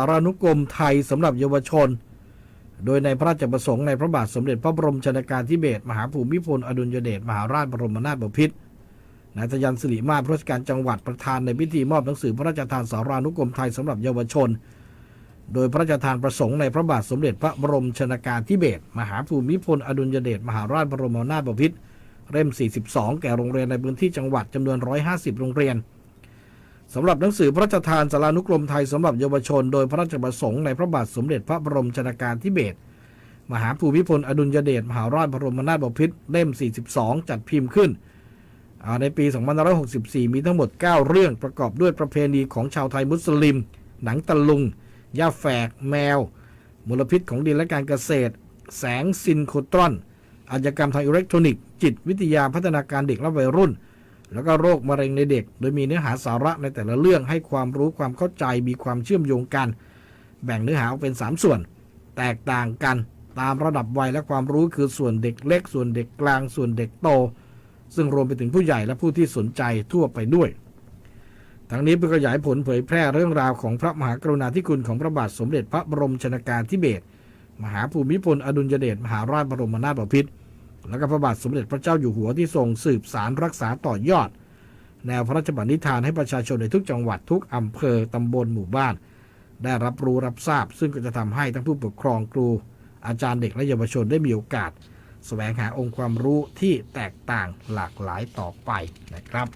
ารานุกรมไทยสำหรับเยาวชน โดยในพระราชประสงค์ในพระบาทสมเด็จพระบรมชนกาธิเบศรมหาภูมิพลอดุลยเดชมหาราชบรมนาถบพิตรนายทยันสิริมาศผู้ราชการจังหวัดประธานในพิธีมอบหนังสือพระราชทานสารานุกรมไทยสำหรับเยาวชน โดยพระราชทานประสงค์ในพระบาทสมเด็จพระบรมชนกาธิเบศรมหาภูมิพลอดุลยเดชมหาราชบรมนาถบพิตรเล่ม 42 แก่โรงเรียนในพื้นที่จังหวัดจำนวน 150 โรงเรียน สำหรับหนังสือพระราชทานสารานุกรมไทยสำหรับเยาวชน โดยพระราชประสงค์ในพระบาทสมเด็จพระบรมชนกาธิเบศรมหาภูมิพลอดุลยเดชมหาราชบรมนาถบพิตรเล่ม 42 จัดพิมพ์ขึ้น ในปี 2564 มีทั้งหมด 9 เรื่องประกอบด้วยประเพณีของชาวไทยมุสลิม หนังตะลุงย่าแฝก แมว มลพิษของดินและการเกษตร แสงซินโครตรอนอาชญากรรมทางอิเล็กทรอนิกส์ จิตวิทยาพัฒนาการเด็กและวัยรุ่น แล้วก็โรคมะเร็งในเด็ก โดยมีเนื้อหาสาระในแต่ละเรื่องให้ความรู้ความเข้าใจมีความเชื่อมโยงกัน แบ่งเนื้อหาออกเป็น 3 ส่วน แตกต่างกันตามระดับวัยและความรู้คือส่วนเด็กเล็ก ส่วนเด็กกลาง ส่วนเด็กโต ซึ่งรวมไปถึงผู้ใหญ่และผู้ที่สนใจทั่วไปด้วย ทั้งนี้เพื่อขยายผลเผยแพร่เรื่องราวของพระมหากรุณาธิคุณของพระบาทสมเด็จพระบรมชนกาธิเบศรมหาภูมิพลอดุลยเดชมหาราชบรมนาถบพิตร และก็พระบาทสมเด็จพระเจ้าอยู่หัวที่ทรงสืบสารรักษาต่อยอด แนวพระราชบัญญัติฐานให้ประชาชนในทุกจังหวัดทุกอำเภอตำบลหมู่บ้าน ได้รับรู้รับทราบ ซึ่งก็จะทำให้ทั้งผู้ปกครองครู อาจารย์เด็กและเยาวชนได้มีโอกาสแสวงหาองค์ความรู้ที่แตกต่างหลากหลายต่อไปนะครับ